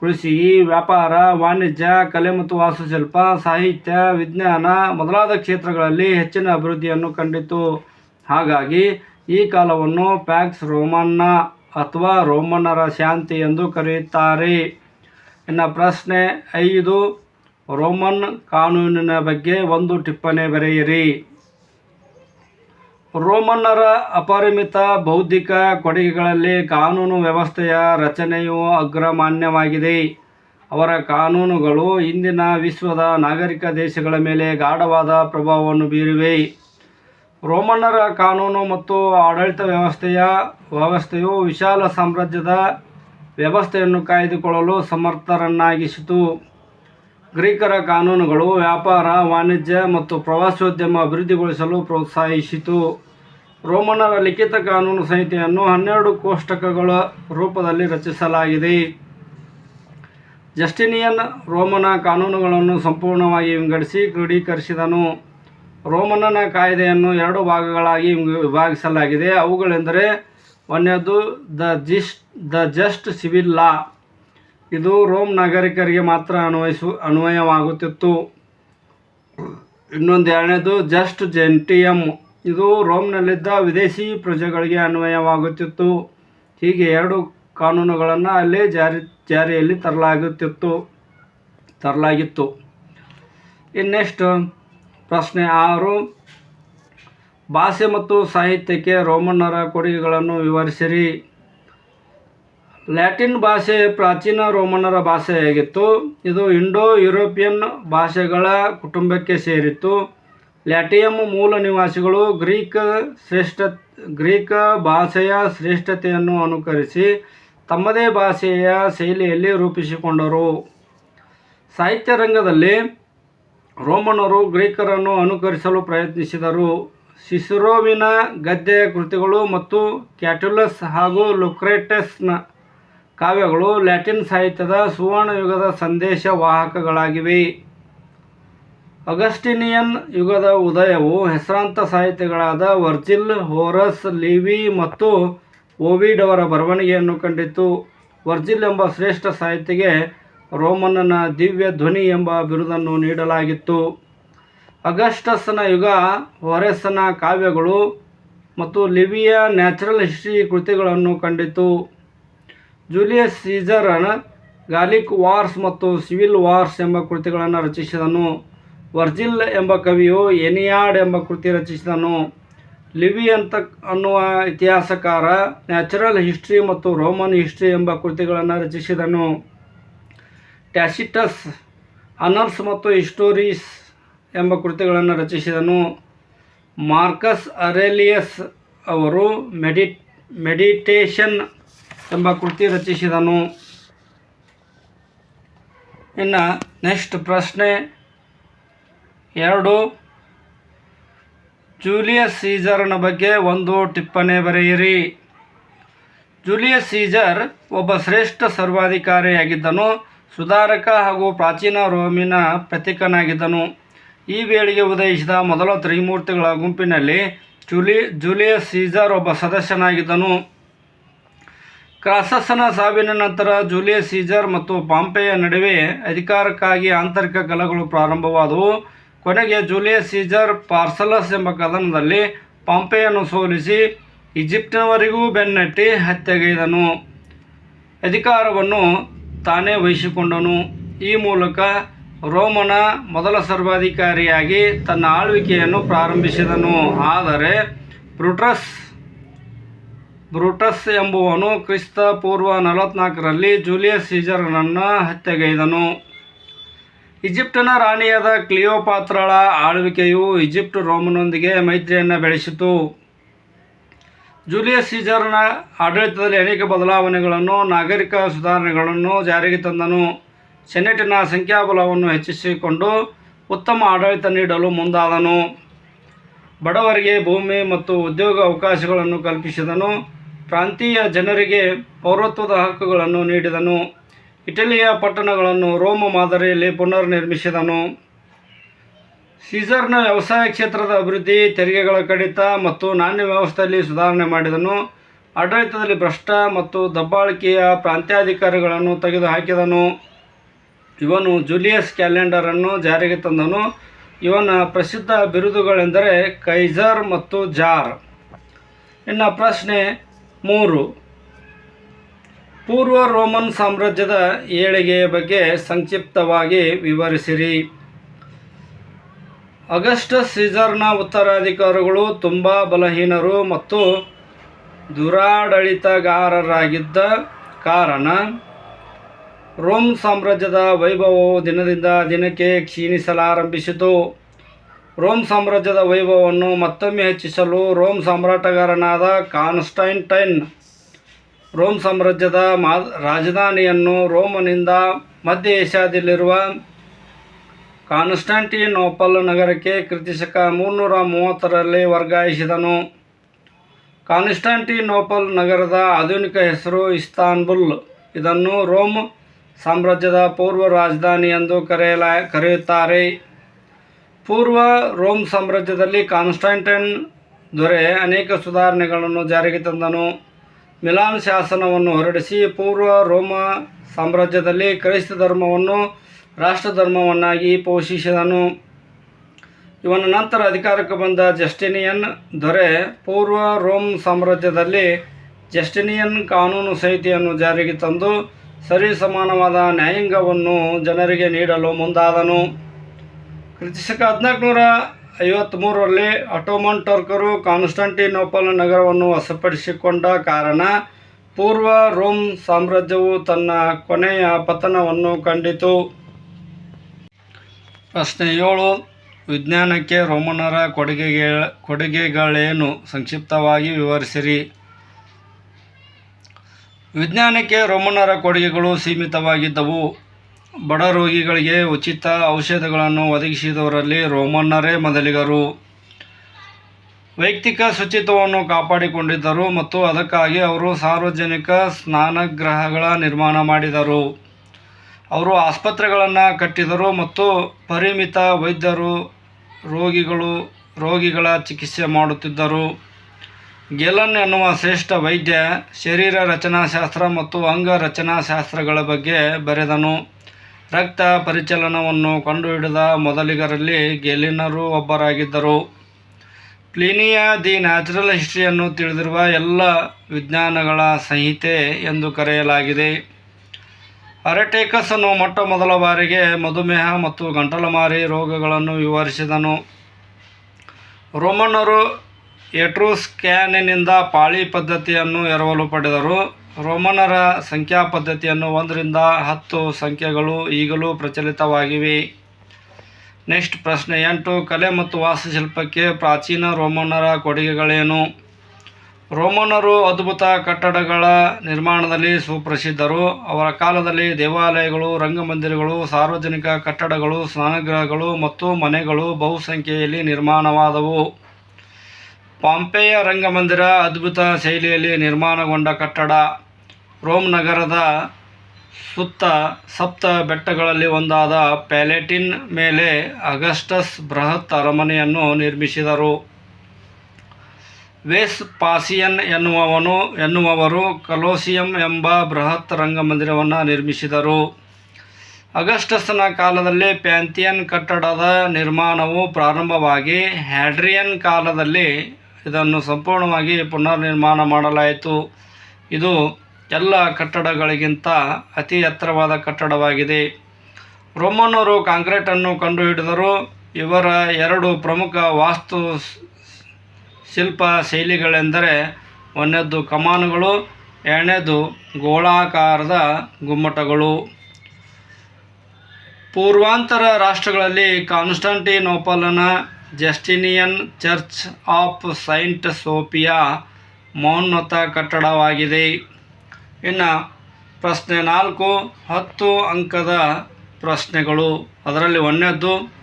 ಕೃಷಿ, ವ್ಯಾಪಾರ, ವಾಣಿಜ್ಯ, ಕಲೆ ಮತ್ತು ವಾಸ್ತುಶಿಲ್ಪ, ಸಾಹಿತ್ಯ, ವಿಜ್ಞಾನ ಮೊದಲಾದ ಕ್ಷೇತ್ರಗಳಲ್ಲಿ ಹೆಚ್ಚಿನ ಅಭಿವೃದ್ಧಿಯನ್ನು ಕಂಡಿತು ಹಾಗಾಗಿ ಈ ಕಾಲವನ್ನು ಪ್ಯಾಕ್ಸ್ ರೋಮನ್ನ ಅಥವಾ ರೋಮನ್ನರ ಶಾಂತಿ ಎಂದು ಕರೆಯುತ್ತಾರೆ. ಇನ್ನು ಪ್ರಶ್ನೆ ಐದು, ರೋಮನ್ ಕಾನೂನಿನ ಬಗ್ಗೆ ಒಂದು ಟಿಪ್ಪಣಿ ಬರೆಯಿರಿ. ರೋಮನ್ನರ ಅಪರಿಮಿತ ಬೌದ್ಧಿಕ ಕೊಡುಗೆಗಳಲ್ಲಿ ಕಾನೂನು ವ್ಯವಸ್ಥೆಯ ರಚನೆಯು ಅಗ್ರಮಾನ್ಯವಾಗಿದೆ. ಅವರ ಕಾನೂನುಗಳು ಇಂದಿನ ವಿಶ್ವದ ನಾಗರಿಕ ದೇಶಗಳ ಮೇಲೆ ಗಾಢವಾದ ಪ್ರಭಾವವನ್ನು ಬೀರಿವೆ. ರೋಮನ್ನರ ಕಾನೂನು ಮತ್ತು ಆಡಳಿತ ವ್ಯವಸ್ಥೆಯ ವ್ಯವಸ್ಥೆಯು ವಿಶಾಲ ಸಾಮ್ರಾಜ್ಯದ ವ್ಯವಸ್ಥೆಯನ್ನು ಕಾಯ್ದುಕೊಳ್ಳಲು ಸಮರ್ಥರನ್ನಾಗಿಸಿತು. ಗ್ರೀಕರ ಕಾನೂನುಗಳು ವ್ಯಾಪಾರ, ವಾಣಿಜ್ಯ ಮತ್ತು ಪ್ರವಾಸೋದ್ಯಮ ಅಭಿವೃದ್ಧಿಗೊಳಿಸಲು ಪ್ರೋತ್ಸಾಹಿಸಿತು. ರೋಮನ್ನರ ಲಿಖಿತ ಕಾನೂನು ಸಂಹಿತೆಯನ್ನು ಹನ್ನೆರಡು ಕೋಷ್ಟಕಗಳ ರೂಪದಲ್ಲಿ ರಚಿಸಲಾಗಿದೆ. ಜಸ್ಟಿನಿಯನ್ ರೋಮನ ಕಾನೂನುಗಳನ್ನು ಸಂಪೂರ್ಣವಾಗಿ ವಿಂಗಡಿಸಿ ಕ್ರೋಢೀಕರಿಸಿದನು. ರೋಮನ್ನನ ಕಾಯ್ದೆಯನ್ನು ಎರಡು ಭಾಗಗಳಾಗಿ ವಿಭಾಗಿಸಲಾಗಿದೆ. ಅವುಗಳೆಂದರೆ ಒಂದನೇದು the jus the just civil law. ಇದು ರೋಮ್ ನಾಗರಿಕರಿಗೆ ಮಾತ್ರ ಅನ್ವಯಿಸು, ಅನ್ವಯವಾಗುತ್ತಿತ್ತು. ಇನ್ನೊಂದು ಎರಡನೇದು ಜಸ್ಟ್ ಜೆಂಟಿಯಮ್. ಇದು ರೋಮ್ನಲ್ಲಿದ್ದ ವಿದೇಶಿ ಪ್ರಜೆಗಳಿಗೆ ಅನ್ವಯವಾಗುತ್ತಿತ್ತು. ಹೀಗೆ ಎರಡು ಕಾನೂನುಗಳನ್ನು ಅಲ್ಲಿ ಜಾರಿ, ಜಾರಿಯಲ್ಲಿ ತರಲಾಗುತ್ತಿತ್ತು, ತರಲಾಗಿತ್ತು. ಇನ್ನು ನೆಕ್ಸ್ಟ್ ಪ್ರಶ್ನೆ ಆರು. ಭಾಷೆ ಮತ್ತು ಸಾಹಿತ್ಯಕ್ಕೆ ರೋಮನ್ನರ ಕೊಡುಗೆಗಳನ್ನು ವಿವರಿಸಿರಿ. ಲ್ಯಾಟಿನ್ ಭಾಷೆ ಪ್ರಾಚೀನ ರೋಮನ್ನರ ಭಾಷೆಯಾಗಿತ್ತು. ಇದು ಇಂಡೋ ಯುರೋಪಿಯನ್ ಭಾಷೆಗಳ ಕುಟುಂಬಕ್ಕೆ ಸೇರಿತ್ತು. ಲ್ಯಾಟಿಯಂ ಮೂಲ ನಿವಾಸಿಗಳು ಗ್ರೀಕ್ ಶ್ರೇಷ್ಠ, ಗ್ರೀಕ್ ಭಾಷೆಯ ಶ್ರೇಷ್ಠತೆಯನ್ನು ಅನುಕರಿಸಿ ತಮ್ಮದೇ ಭಾಷೆಯ ಶೈಲಿಯಲ್ಲಿ ರೂಪಿಸಿಕೊಂಡರು. ಸಾಹಿತ್ಯ ರಂಗದಲ್ಲಿ ರೋಮನರು ಗ್ರೀಕರನ್ನು ಅನುಕರಿಸಲು ಪ್ರಯತ್ನಿಸಿದರು. ಸಿಸರೋವಿನ ಗದ್ಯ ಕೃತಿಗಳು ಮತ್ತು ಕ್ಯಾಟುಲಸ್ ಹಾಗೂ ಲುಕ್ರೇಟಸ್ನ ಕಾವ್ಯಗಳು ಲ್ಯಾಟಿನ್ ಸಾಹಿತ್ಯದ ಸುವರ್ಣ ಯುಗದ ಸಂದೇಶವಾಹಕಗಳಾಗಿವೆ ಅಗಸ್ಟಿನಿಯನ್ ಯುಗದ ಉದಯವು ಹೆಸರಾಂತ ಸಾಹಿತ್ಯಗಳಾದ ವರ್ಜಿಲ್, ಹೋರಸ್, ಲಿವಿ ಮತ್ತು ಓವಿಡ್ ಅವರ ಬರವಣಿಗೆಯನ್ನು ಕಂಡಿತು. ವರ್ಜಿಲ್ ಎಂಬ ಶ್ರೇಷ್ಠ ಸಾಹಿತ್ಯಗೆ ರೋಮನ್ನನ ದಿವ್ಯ ಧ್ವನಿ ಎಂಬ ಬಿರುದನ್ನು ನೀಡಲಾಗಿತ್ತು. ಅಗಸ್ಟಸ್ನ ಯುಗ ಹೊರೆಸ್ಸನ ಕಾವ್ಯಗಳು ಮತ್ತು ಲಿವಿಯ ನ್ಯಾಚುರಲ್ ಹಿಸ್ಟ್ರಿ ಕೃತಿಗಳನ್ನು ಕಂಡಿತು. ಜೂಲಿಯಸ್ ಸೀಸರನ ಗಾಲಿಕ್ ವಾರ್ಸ್ ಮತ್ತು ಸಿವಿಲ್ ವಾರ್ಸ್ ಎಂಬ ಕೃತಿಗಳನ್ನು ರಚಿಸಿದನು. ವರ್ಜಿಲ್ ಎಂಬ ಕವಿಯು ಎನಿಯಾಡ್ ಎಂಬ ಕೃತಿ ರಚಿಸಿದನು. ಲಿವಿ ಅಂತ ಅನ್ನುವ ಇತಿಹಾಸಕಾರ ನ್ಯಾಚುರಲ್ ಹಿಸ್ಟ್ರಿ ಮತ್ತು ರೋಮನ್ ಹಿಸ್ಟ್ರಿ ಎಂಬ ಕೃತಿಗಳನ್ನು ರಚಿಸಿದನು. ಟ್ಯಾಸಿಟಸ್ ಅನರ್ಸ್ ಮತ್ತು ಹಿಸ್ಟೋರೀಸ್ ಎಂಬ ಕೃತಿಗಳನ್ನು ರಚಿಸಿದನು. ಮಾರ್ಕಸ್ ಅರೆಲಿಯಸ್ ಅವರು ಮೆಡಿ ಮೆಡಿಟೇಷನ್ ಎಂಬ ಕೃತಿ ರಚಿಸಿದನು. ಇನ್ನು ನೆಕ್ಸ್ಟ್ ಪ್ರಶ್ನೆ. ಎರಡು ಜೂಲಿಯಸ್ ಸೀಜರ್ನ ಬಗ್ಗೆ ಒಂದು ಟಿಪ್ಪಣಿ ಬರೆಯಿರಿ. ಜೂಲಿಯಸ್ ಸೀಜರ್ ಒಬ್ಬ ಶ್ರೇಷ್ಠ ಸರ್ವಾಧಿಕಾರಿಯಾಗಿದ್ದನು. ಸುಧಾರಕ ಹಾಗೂ ಪ್ರಾಚೀನ ರೋಮಿನ ಪ್ರತೀಕನಾಗಿದ್ದನು. ಈ ವೇಳೆಗೆ ಉದಯಿಸಿದ ಮೊದಲ ತ್ರಿಮೂರ್ತಿಗಳ ಗುಂಪಿನಲ್ಲಿ ಜುಲಿ, ಜೂಲಿಯಸ್ ಸೀಸರ್ ಒಬ್ಬ ಸದಸ್ಯನಾಗಿದ್ದನು. ಕ್ರಾಸಸ್ಸನ ಸಾವಿನ ನಂತರ ಜೂಲಿಯಸ್ ಸೀಸರ್ ಮತ್ತು ಪಾಂಪೆಯ ನಡುವೆ ಅಧಿಕಾರಕ್ಕಾಗಿ ಆಂತರಿಕ ಕಲಗಳು ಪ್ರಾರಂಭವಾದವು. ಕೊನೆಗೆ ಜೂಲಿಯಸ್ ಸೀಸರ್ ಪಾರ್ಸಲಸ್ ಎಂಬ ಕದನದಲ್ಲಿ ಪಾಂಪೆಯನ್ನು ಸೋಲಿಸಿ ಈಜಿಪ್ಟಿನವರೆಗೂ ಬೆನ್ನಟ್ಟಿ ಹತ್ಯೆಗೈದನು. ಅಧಿಕಾರವನ್ನು ತಾನೇ ವಹಿಸಿಕೊಂಡನು. ಈ ಮೂಲಕ ರೋಮನ ಮೊದಲ ಸರ್ವಾಧಿಕಾರಿಯಾಗಿ ತನ್ನ ಆಳ್ವಿಕೆಯನ್ನು ಪ್ರಾರಂಭಿಸಿದನು. ಆದರೆ ಬ್ರೂಟಸ್ ಬ್ರೂಟಸ್ ಎಂಬುವನು ಕ್ರಿಸ್ತ ಪೂರ್ವ ನಲವತ್ನಾಲ್ಕರಲ್ಲಿ ಜೂಲಿಯಸ್ ಸೀಜರ್ನನ್ನು ಹತ್ಯೆಗೈದನು. ಈಜಿಪ್ಟಿನ ರಾಣಿಯಾದ ಕ್ಲಿಯೋಪಾತ್ರಳ ಆಳ್ವಿಕೆಯು ಈಜಿಪ್ಟ್ ರೋಮನೊಂದಿಗೆ ಮೈತ್ರಿಯನ್ನು ಬೆಳೆಸಿತು. ಜೂಲಿಯಸ್ ಸೀಸರ್ನ ಆಡಳಿತದಲ್ಲಿ ಅನೇಕ ಬದಲಾವಣೆಗಳನ್ನು, ನಾಗರಿಕ ಸುಧಾರಣೆಗಳನ್ನು ಜಾರಿಗೆ ತಂದನು. ಸೆನೆಟಿನ ಸಂಖ್ಯಾಬಲವನ್ನು ಹೆಚ್ಚಿಸಿಕೊಂಡು ಉತ್ತಮ ಆಡಳಿತ ನೀಡಲು ಮುಂದಾದನು. ಬಡವರಿಗೆ ಭೂಮಿ ಮತ್ತು ಉದ್ಯೋಗ ಅವಕಾಶಗಳನ್ನು ಕಲ್ಪಿಸಿದನು. ಪ್ರಾಂತೀಯ ಜನರಿಗೆ ಪೌರತ್ವದ ಹಕ್ಕುಗಳನ್ನು ನೀಡಿದನು. ಇಟಲಿಯ ಪಟ್ಟಣಗಳನ್ನು ರೋಮ ಮಾದರಿಯಲ್ಲಿ ಪುನರ್ನಿರ್ಮಿಸಿದನು. ಸೀಸರ್ನ ವ್ಯವಸಾಯ ಕ್ಷೇತ್ರದ ಅಭಿವೃದ್ಧಿ, ತೆರಿಗೆಗಳ ಕಡಿತ ಮತ್ತು ನಾಣ್ಯ ವ್ಯವಸ್ಥೆಯಲ್ಲಿ ಸುಧಾರಣೆ ಮಾಡಿದನು. ಆಡಳಿತದಲ್ಲಿ ಭ್ರಷ್ಟ ಮತ್ತು ದಬ್ಬಾಳಿಕೆಯ ಪ್ರಾಂತ್ಯಾಧಿಕಾರಿಗಳನ್ನು ತೆಗೆದುಹಾಕಿದನು. ಇವನು ಜೂಲಿಯಸ್ ಕ್ಯಾಲೆಂಡರನ್ನು ಜಾರಿಗೆ ತಂದನು. ಇವನ ಪ್ರಸಿದ್ಧ ಬಿರುದುಗಳೆಂದರೆ ಕೈಜರ್ ಮತ್ತು ಜಾರ್. ಇನ್ನು ಪ್ರಶ್ನೆ ಮೂರು. ಪೂರ್ವ ರೋಮನ್ ಸಾಮ್ರಾಜ್ಯದ ಏಳಿಗೆಯ ಬಗ್ಗೆ ಸಂಕ್ಷಿಪ್ತವಾಗಿ ವಿವರಿಸಿರಿ. ಅಗಸ್ಟಸ್ ಸೀಸರ್ನ ಉತ್ತರಾಧಿಕಾರಿಗಳು ತುಂಬ ಬಲಹೀನರು ಮತ್ತು ದುರಾಡಳಿತಗಾರರಾಗಿದ್ದ ಕಾರಣ ರೋಮ್ ಸಾಮ್ರಾಜ್ಯದ ವೈಭವವು ದಿನದಿಂದ ದಿನಕ್ಕೆ ಕ್ಷೀಣಿಸಲಾರಂಭಿಸಿತು. ರೋಮ್ ಸಾಮ್ರಾಜ್ಯದ ವೈಭವವನ್ನು ಮತ್ತೊಮ್ಮೆ ಹೆಚ್ಚಿಸಲು ರೋಮ್ ಸಾಮ್ರಾಟಗಾರನಾದ ಕಾನ್ಸ್ಟೈಂಟೈನ್ ರೋಮ್ ಸಾಮ್ರಾಜ್ಯದ ಮಾ ರಾಜಧಾನಿಯನ್ನು ರೋಮನಿಂದ ಮಧ್ಯ ಏಷ್ಯಾದಲ್ಲಿರುವ ಕಾನ್ಸ್ಟಾಂಟಿನೋಪಲ್ ನಗರಕ್ಕೆ ಕ್ರಿತಿಶಕ ಮೂನ್ನೂರ ಮೂವತ್ತರಲ್ಲಿ ವರ್ಗಾಯಿಸಿದನು. ಕಾನ್ಸ್ಟಾಂಟಿನೋಪಲ್ ನಗರದ ಆಧುನಿಕ ಹೆಸರು ಇಸ್ತಾನ್ಬುಲ್. ಇದನ್ನು ರೋಮ್ ಸಾಮ್ರಾಜ್ಯದ ಪೂರ್ವ ರಾಜಧಾನಿ ಎಂದು ಕರೆಯಲ, ಕರೆಯುತ್ತಾರೆ. ಪೂರ್ವ ರೋಮ್ ಸಾಮ್ರಾಜ್ಯದಲ್ಲಿ ಕಾನ್ಸ್ಟಾಂಟೈನ್ ದೊರೆ ಅನೇಕ ಸುಧಾರಣೆಗಳನ್ನು ಜಾರಿಗೆ ತಂದನು. ಮಿಲಾನ್ ಶಾಸನವನ್ನು ಹೊರಡಿಸಿ ಪೂರ್ವ ರೋಮ ಸಾಮ್ರಾಜ್ಯದಲ್ಲಿ ಕ್ರೈಸ್ತ ಧರ್ಮವನ್ನು ರಾಷ್ಟ್ರ ಧರ್ಮವನ್ನಾಗಿ ಪೋಷಿಸಿದನು. ಇವನ ನಂತರ ಅಧಿಕಾರಕ್ಕೆ ಬಂದ ಜಸ್ಟಿನಿಯನ್ ದೊರೆ ಪೂರ್ವ ರೋಮ್ ಸಾಮ್ರಾಜ್ಯದಲ್ಲಿ ಜಸ್ಟಿನಿಯನ್ ಕಾನೂನು ಸಂಹಿತೆಯನ್ನು ಜಾರಿಗೆ ತಂದು ಸರಿ ಸಮಾನವಾದ ನ್ಯಾಯಾಂಗವನ್ನು ಜನರಿಗೆ ನೀಡಲು ಮುಂದಾದನು. ಕ್ರಿಶ್ಚುಕ ಹದಿನಾಲ್ಕು ನೂರ ಐವತ್ತ್ಮೂರರಲ್ಲಿ ಅಟೋಮನ್ ಟರ್ಕರು ಕಾನ್ಸ್ಟಾಂಟಿನೋಪಲ್ ನಗರವನ್ನು ವಶಪಡಿಸಿಕೊಂಡ ಕಾರಣ ಪೂರ್ವ ರೋಮ್ ಸಾಮ್ರಾಜ್ಯವು ತನ್ನ ಕೊನೆಯ ಪತನವನ್ನು ಕಂಡಿತು. ಪ್ರಶ್ನೆ ಏಳು, ವಿಜ್ಞಾನಕ್ಕೆ ರೋಮನರ ಕೊಡುಗೆಗೆ, ಕೊಡುಗೆಗಳೇನು? ಸಂಕ್ಷಿಪ್ತವಾಗಿ ವಿವರಿಸಿರಿ. ವಿಜ್ಞಾನಕ್ಕೆ ರೋಮನರ ಕೊಡುಗೆಗಳು ಸೀಮಿತವಾಗಿದ್ದವು. ಬಡ ರೋಗಿಗಳಿಗೆ ಉಚಿತ ಔಷಧಗಳನ್ನು ಒದಗಿಸಿದವರಲ್ಲಿ ರೋಮನ್ನರೇ ಮೊದಲಿಗರು. ವೈಯಕ್ತಿಕ ಶುಚಿತ್ವವನ್ನು ಕಾಪಾಡಿಕೊಂಡಿದ್ದರು ಮತ್ತು ಅದಕ್ಕಾಗಿ ಅವರು ಸಾರ್ವಜನಿಕ ಸ್ನಾನಗೃಹಗಳ ನಿರ್ಮಾಣ ಮಾಡಿದರು. ಅವರು ಆಸ್ಪತ್ರೆಗಳನ್ನು ಕಟ್ಟಿದರು ಮತ್ತು ಪರಿಮಿತ ವೈದ್ಯರು, ರೋಗಿಗಳು, ರೋಗಿಗಳ ಚಿಕಿತ್ಸೆ ಮಾಡುತ್ತಿದ್ದರು. ಗೆಲನ್ ಎನ್ನುವ ಶ್ರೇಷ್ಠ ವೈದ್ಯ ಶರೀರ ರಚನಾಶಾಸ್ತ್ರ ಮತ್ತು ಅಂಗ ರಚನಾಶಾಸ್ತ್ರಗಳ ಬಗ್ಗೆ ಬರೆದನು. ರಕ್ತ ಪರಿಚಲನವನ್ನು ಕಂಡುಹಿಡಿದ ಮೊದಲಿಗರಲ್ಲಿ ಗೆಲಿನರು ಒಬ್ಬರಾಗಿದ್ದರು. ಪ್ಲಿನಿಯ ದಿ ನ್ಯಾಚುರಲ್ ಹಿಸ್ಟ್ರಿಯನ್ನು ತಿಳಿದಿರುವ ಎಲ್ಲ ವಿಜ್ಞಾನಗಳ ಸಂಹಿತೆ ಎಂದು ಕರೆಯಲಾಗಿದೆ. ಅರೆಟೇಕಸನು ಮೊಟ್ಟ ಮೊದಲ ಬಾರಿಗೆ ಮಧುಮೇಹ ಮತ್ತು ಗಂಟಲಮಾರಿ ರೋಗಗಳನ್ನು ವಿವರಿಸಿದನು ರೋಮನ್ನರು ಎಟ್ರೂಸ್ಕ್ಯಾನಿನಿಂದ ಪಾಳಿ ಪದ್ಧತಿಯನ್ನು ಎರವಲು ಪಡೆದರು. ರೋಮನ್ನರ ಸಂಖ್ಯಾ ಪದ್ಧತಿಯನ್ನು ಒಂದರಿಂದ ಹತ್ತು ಸಂಖ್ಯೆಗಳು ಈಗಲೂ ಪ್ರಚಲಿತವಾಗಿವೆ. ನೆಕ್ಸ್ಟ್ ಪ್ರಶ್ನೆ ಎಂಟು. ಕಲೆ ಮತ್ತು ವಾಸ್ತುಶಿಲ್ಪಕ್ಕೆ ಪ್ರಾಚೀನ ರೋಮನ್ನರ ಕೊಡುಗೆಗಳೇನು? ರೋಮನ್ನರು ಅದ್ಭುತ ಕಟ್ಟಡಗಳ ನಿರ್ಮಾಣದಲ್ಲಿ ಸುಪ್ರಸಿದ್ಧರು. ಅವರ ಕಾಲದಲ್ಲಿ ದೇವಾಲಯಗಳು, ರಂಗಮಂದಿರಗಳು, ಸಾರ್ವಜನಿಕ ಕಟ್ಟಡಗಳು, ಸ್ನಾನಗೃಹಗಳು ಮತ್ತು ಮನೆಗಳು ಬಹುಸಂಖ್ಯೆಯಲ್ಲಿ ನಿರ್ಮಾಣವಾದವು. ಪಾಂಪೆಯ ರಂಗಮಂದಿರ ಅದ್ಭುತ ಶೈಲಿಯಲ್ಲಿ ನಿರ್ಮಾಣಗೊಂಡ ಕಟ್ಟಡ. ರೋಮ್ ನಗರದ ಸುತ್ತ ಸಪ್ತ ಬೆಟ್ಟಗಳಲ್ಲಿ ಒಂದಾದ ಪ್ಯಾಲೆಟಿನ್ ಮೇಲೆ ಅಗಸ್ಟಸ್ ಬೃಹತ್ ಅರಮನೆಯನ್ನು ನಿರ್ಮಿಸಿದರು. ವೇಸ್ ಪಾಸಿಯನ್ ಎನ್ನುವವನು ಎನ್ನುವವರು ಕಲೋಸಿಯಂ ಎಂಬ ಬೃಹತ್ ರಂಗಮಂದಿರವನ್ನು ನಿರ್ಮಿಸಿದರು. ಅಗಸ್ಟಸ್ನ ಕಾಲದಲ್ಲಿ ಪ್ಯಾಂಥಿಯನ್ ಕಟ್ಟಡದ ನಿರ್ಮಾಣವು ಪ್ರಾರಂಭವಾಗಿ ಹ್ಯಾಡ್ರಿಯನ್ ಕಾಲದಲ್ಲಿ ಇದನ್ನು ಸಂಪೂರ್ಣವಾಗಿ ಪುನರ್ನಿರ್ಮಾಣ ಮಾಡಲಾಯಿತು. ಇದು ಎಲ್ಲ ಕಟ್ಟಡಗಳಿಗಿಂತ ಅತಿ ಎತ್ತರವಾದ ಕಟ್ಟಡವಾಗಿದೆ. ರೋಮನ್ನರು ಕಾಂಕ್ರೀಟನ್ನು ಕಂಡುಹಿಡಿದರು. ಇವರ ಎರಡು ಪ್ರಮುಖ ವಾಸ್ತು ಶಿಲ್ಪ ಶೈಲಿಗಳೆಂದರೆ ಒಂದನೇದ್ದು ಕಮಾನುಗಳು ಎರಡನೇದು ಗೋಳಾಕಾರದ ಗುಮ್ಮಟಗಳು. ಪೂರ್ವಾಂತರ ರಾಷ್ಟ್ರಗಳಲ್ಲಿ ಕಾನ್ಸ್ಟಂಟಿನೋಪಲನ Justinian church of saint Sophia ಮೌನ್ನತ ಕಟ್ಟಡವಾಗಿದೆ. ಇನ್ನು ಪ್ರಶ್ನೆ ನಾಲ್ಕು, ಹತ್ತು ಅಂಕದ ಪ್ರಶ್ನೆಗಳು. ಅದರಲ್ಲಿ ಒಂದನೇದ್ದು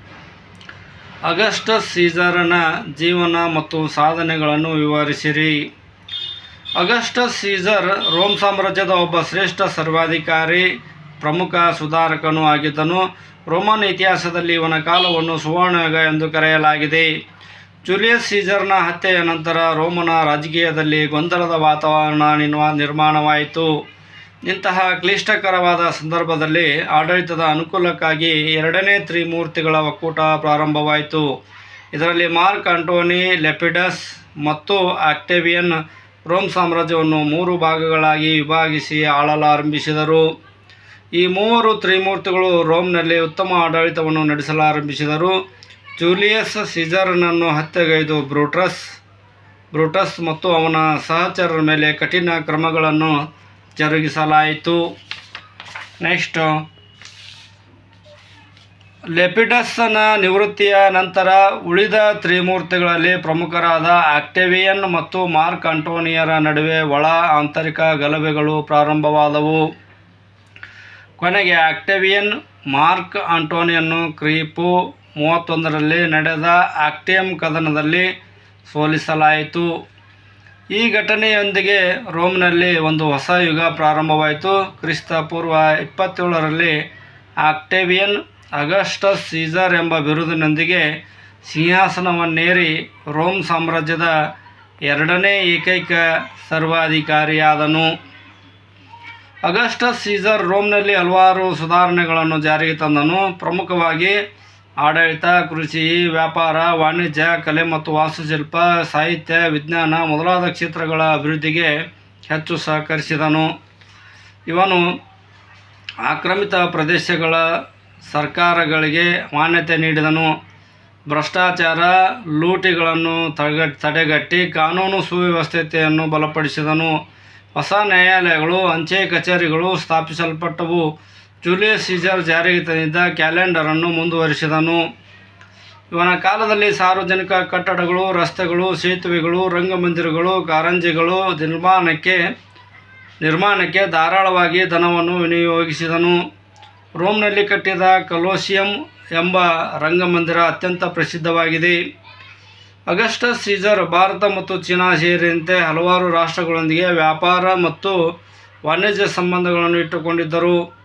ಅಗಸ್ಟಸ್ ಸೀಸರನ ಜೀವನ ಮತ್ತು ಸಾಧನೆಗಳನ್ನು ವಿವರಿಸಿರಿ. ಅಗಸ್ಟಸ್ ಸೀಸರ್ ರೋಮ್ ಸಾಮ್ರಾಜ್ಯದ ಒಬ್ಬ ಶ್ರೇಷ್ಠ ಸರ್ವಾಧಿಕಾರಿ, ಪ್ರಮುಖ ಸುಧಾರಕನೂ ಆಗಿದ್ದನು. ರೋಮನ್ ಇತಿಹಾಸದಲ್ಲಿ ಇವನ ಕಾಲವನ್ನು ಸುವರ್ಣಯುಗ ಎಂದು ಕರೆಯಲಾಗಿದೆ. ಜೂಲಿಯಸ್ ಸೀಸರ್ನ ಹತ್ಯೆಯ ನಂತರ ರೋಮನ ರಾಜಕೀಯದಲ್ಲಿ ಗೊಂದಲದ ವಾತಾವರಣ ನಿರ್ಮಾಣವಾಯಿತು. ಇಂತಹ ಕ್ಲಿಷ್ಟಕರವಾದ ಸಂದರ್ಭದಲ್ಲಿ ಆಡಳಿತದ ಅನುಕೂಲಕ್ಕಾಗಿ ಎರಡನೇ ತ್ರಿಮೂರ್ತಿಗಳ ಒಕ್ಕೂಟ ಪ್ರಾರಂಭವಾಯಿತು. ಇದರಲ್ಲಿ ಮಾರ್ಕ್ ಆಂಟೋನಿ, ಲೆಪಿಡಸ್ ಮತ್ತು ಆಕ್ಟೇವಿಯನ್ ರೋಮ್ ಸಾಮ್ರಾಜ್ಯವನ್ನು ಮೂರು ಭಾಗಗಳಾಗಿ ವಿಭಾಗಿಸಿ ಆಳಲಾರಂಭಿಸಿದರು. ಈ ಮೂವರು ತ್ರಿಮೂರ್ತಿಗಳು ರೋಮ್ನಲ್ಲಿ ಉತ್ತಮ ಆಡಳಿತವನ್ನು ನಡೆಸಲಾರಂಭಿಸಿದರು. ಜೂಲಿಯಸ್ ಸೀಸರ್ನನ್ನು ಹತ್ಯೆಗೈದು ಬ್ರೂಟ್ರಸ್ ಬ್ರೂಟಸ್ ಮತ್ತು ಅವನ ಸಹಚರರ ಮೇಲೆ ಕಠಿಣ ಕ್ರಮಗಳನ್ನು ಜರುಗಿಸಲಾಯಿತು. ನೆಕ್ಸ್ಟು ಲೆಪಿಡಸ್ನ ನಿವೃತ್ತಿಯ ನಂತರ ಉಳಿದ ತ್ರಿಮೂರ್ತಿಗಳಲ್ಲಿ ಪ್ರಮುಖರಾದ ಆಕ್ಟೇವಿಯನ್ ಮತ್ತು ಮಾರ್ಕ್ ಆಂಟೋನಿಯರ ನಡುವೆ ಒಳ ಆಂತರಿಕ ಗಲಭೆಗಳು ಪ್ರಾರಂಭವಾದವು. ಕೊನೆಗೆ ಆಕ್ಟೇವಿಯನ್ ಮಾರ್ಕ್ ಆಂಟೋನಿಯನ್ನು ಕ್ರೀಪು ಮೂವತ್ತೊಂದರಲ್ಲಿ ನಡೆದ ಆಕ್ಟಿಯಂ ಕದನದಲ್ಲಿ ಸೋಲಿಸಲಾಯಿತು. ಈ ಘಟನೆಯೊಂದಿಗೆ ರೋಮ್ನಲ್ಲಿ ಒಂದು ಹೊಸ ಯುಗ ಪ್ರಾರಂಭವಾಯಿತು. ಕ್ರಿಸ್ತ ಪೂರ್ವ ಇಪ್ಪತ್ತೇಳರಲ್ಲಿ ಆಕ್ಟೇವಿಯನ್ ಅಗಸ್ಟಸ್ ಸೀಸರ್ ಎಂಬ ಬಿರುದಿನೊಂದಿಗೆ ಸಿಂಹಾಸನವನ್ನೇರಿ ರೋಮ್ ಸಾಮ್ರಾಜ್ಯದ ಎರಡನೇ ಏಕೈಕ ಸರ್ವಾಧಿಕಾರಿಯಾದನು. ಅಗಸ್ಟಸ್ ಸೀಸರ್ ರೋಮ್ನಲ್ಲಿ ಹಲವಾರು ಸುಧಾರಣೆಗಳನ್ನು ಜಾರಿಗೆ ತಂದನು. ಪ್ರಮುಖವಾಗಿ ಆಡಳಿತ, ಕೃಷಿ, ವ್ಯಾಪಾರ, ವಾಣಿಜ್ಯ, ಕಲೆ ಮತ್ತು ವಾಸ್ತುಶಿಲ್ಪ, ಸಾಹಿತ್ಯ, ವಿಜ್ಞಾನ ಮೊದಲಾದ ಕ್ಷೇತ್ರಗಳ ಅಭಿವೃದ್ಧಿಗೆ ಹೆಚ್ಚು ಸಹಕರಿಸಿದನು. ಇವನು ಆಕ್ರಮಿತ ಪ್ರದೇಶಗಳ ಸರ್ಕಾರಗಳಿಗೆ ಮಾನ್ಯತೆ ನೀಡಿದನು. ಭ್ರಷ್ಟಾಚಾರ, ಲೂಟಿಗಳನ್ನು ತಡೆಗ ತಡೆಗಟ್ಟಿ, ಕಾನೂನು ಸುವ್ಯವಸ್ಥತೆಯನ್ನು ಬಲಪಡಿಸಿದನು. ಹೊಸ ನ್ಯಾಯಾಲಯಗಳು, ಅಂಚೆ ಕಚೇರಿಗಳು ಸ್ಥಾಪಿಸಲ್ಪಟ್ಟವು. ಜೂಲಿಯಸ್ ಸೀಸರ್ ಜಾರಿಗೆ ತಂದಿದ್ದ ಕ್ಯಾಲೆಂಡರನ್ನು ಮುಂದುವರಿಸಿದನು. ಇವನ ಕಾಲದಲ್ಲಿ ಸಾರ್ವಜನಿಕ ಕಟ್ಟಡಗಳು, ರಸ್ತೆಗಳು, ಸೇತುವೆಗಳು, ರಂಗಮಂದಿರಗಳು, ಕಾರಂಜಿಗಳು ನಿರ್ಮಾಣಕ್ಕೆ ನಿರ್ಮಾಣಕ್ಕೆ ಧಾರಾಳವಾಗಿ ಧನವನ್ನು ವಿನಿಯೋಗಿಸಿದನು. ರೋಮ್ನಲ್ಲಿ ಕಟ್ಟಿದ ಕಲೋಸಿಯಂ ಎಂಬ ರಂಗಮಂದಿರ ಅತ್ಯಂತ ಪ್ರಸಿದ್ಧವಾಗಿದೆ. ಅಗಸ್ಟಸ್ ಸೀಜರ್ ಭಾರತ ಮತ್ತು ಚೀನಾ ಸೇರಿದಂತೆ ಹಲವಾರು ರಾಷ್ಟ್ರಗಳೊಂದಿಗೆ ವ್ಯಾಪಾರ ಮತ್ತು ವಾಣಿಜ್ಯ ಸಂಬಂಧಗಳನ್ನು ಇಟ್ಟುಕೊಂಡಿದ್ದರು.